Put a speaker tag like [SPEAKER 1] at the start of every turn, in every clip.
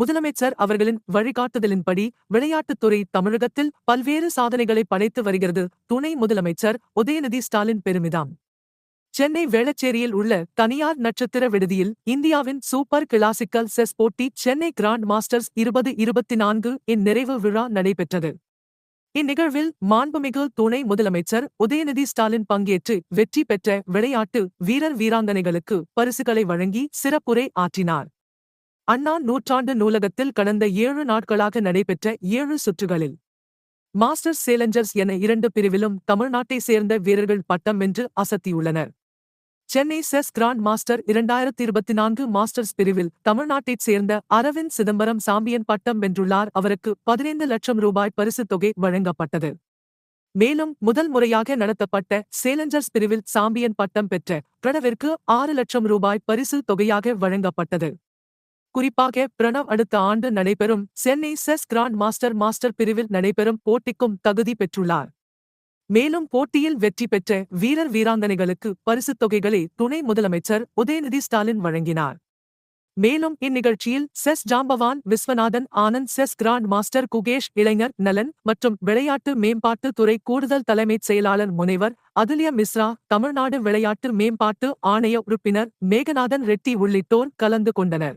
[SPEAKER 1] முதலமைச்சர் அவர்களின் வழிகாட்டுதலின்படி விளையாட்டுத்துறை தமிழகத்தில் பல்வேறு சாதனைகளை படைத்து வருகிறது துணை முதலமைச்சர் உதயநிதி ஸ்டாலின் பெருமிதம். சென்னை வேளச்சேரியில் உள்ள தனியார் நட்சத்திர விடுதியில் இந்தியாவின் சூப்பர் கிளாசிக்கல் செஸ் போட்டி சென்னை கிராண்ட் மாஸ்டர்ஸ் இருபது இருபத்தி நான்கு இன் நிறைவு விழா நடைபெற்றது. இந்நிகழ்வில் மாண்புமிகு துணை முதலமைச்சர் உதயநிதி ஸ்டாலின் பங்கேற்று வெற்றி பெற்ற விளையாட்டு வீரர் வீராங்கனைகளுக்கு பரிசுகளை வழங்கி சிறப்புரை ஆற்றினார். அண்ணா நூற்றாண்டு நூலகத்தில் கடந்த ஏழு நாட்களாக நடைபெற்ற ஏழு சுற்றுகளில் மாஸ்டர்ஸ் சேலஞ்சர்ஸ் என இரண்டு பிரிவிலும் தமிழ்நாட்டை சேர்ந்த வீரர்கள் பட்டம் வென்று அசத்தியுள்ளனர். சென்னை செஸ் கிராண்ட் மாஸ்டர் இரண்டாயிரத்தி இருபத்தி நான்கு மாஸ்டர்ஸ் பிரிவில் தமிழ்நாட்டைச் சேர்ந்த அரவிந்த் சிதம்பரம் சாம்பியன் பட்டம் வென்றுள்ளார். அவருக்கு பதினைந்து லட்சம் ரூபாய் பரிசுத் தொகை வழங்கப்பட்டது. மேலும் முதல் முறையாக நடத்தப்பட்ட சேலஞ்சர்ஸ் பிரிவில் சாம்பியன் பட்டம் பெற்ற பிரணவிற்கு ஆறு லட்சம் ரூபாய் பரிசு தொகையாக வழங்கப்பட்டது. குறிப்பாக பிரணவ் அடுத்த ஆண்டு நடைபெறும் Chennai chess grand master master பிரிவில் நடைபெறும் போட்டிக்கும் தகுதி பெற்றுள்ளார். மேலும் போட்டியில் வெற்றி பெற்ற வீரர் வீராங்கனைகளுக்கு பரிசுத் தொகைகளை துணை முதலமைச்சர் உதயநிதி ஸ்டாலின் வழங்கினார். மேலும் இந்நிகழ்ச்சியில் செஸ் ஜாம்பவான் Viswanathan Anand chess grand master Gukesh இளைஞர் நலன் மற்றும் விளையாட்டு மேம்பாட்டு துறை கூடுதல் தலைமைச் செயலாளர் முனைவர் அதுல்ய மிஸ்ரா தமிழ்நாடு விளையாட்டு மேம்பாட்டு ஆணைய உறுப்பினர் மேகநாதன் ரெட்டி உள்ளிட்டோர் கலந்து கொண்டனர்.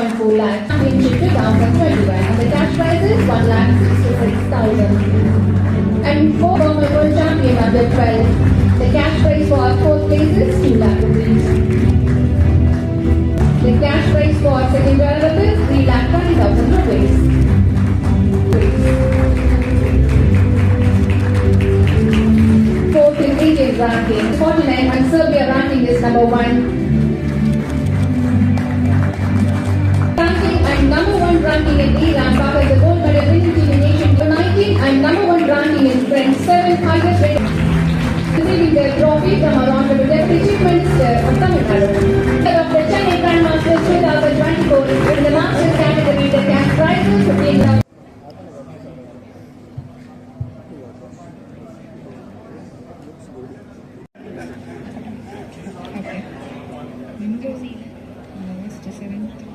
[SPEAKER 2] places, 1.4 lakh. Championship 2021, and the cash prize is 1 lakh 66,000 and four former world champion under 12. The cash prize for fourth place is 2 lakh rupees. The cash prize for second runner-up is 3 lakh 20,000 rupees. Fourth in Indian ranking, 49 and Serbia ranking is number 1. 1 ranking in Iran, Pak is the gold medal team in Asian 19 and number 1 ranking in French, 7 highest. Receiving their trophy from our Honorable Chief Minister of Tamil Nadu. Of the Chennai Grand Masters 2024, in the Masters category, the cash prize is 15,000.
[SPEAKER 3] Okay. Windows. Lowest seventh.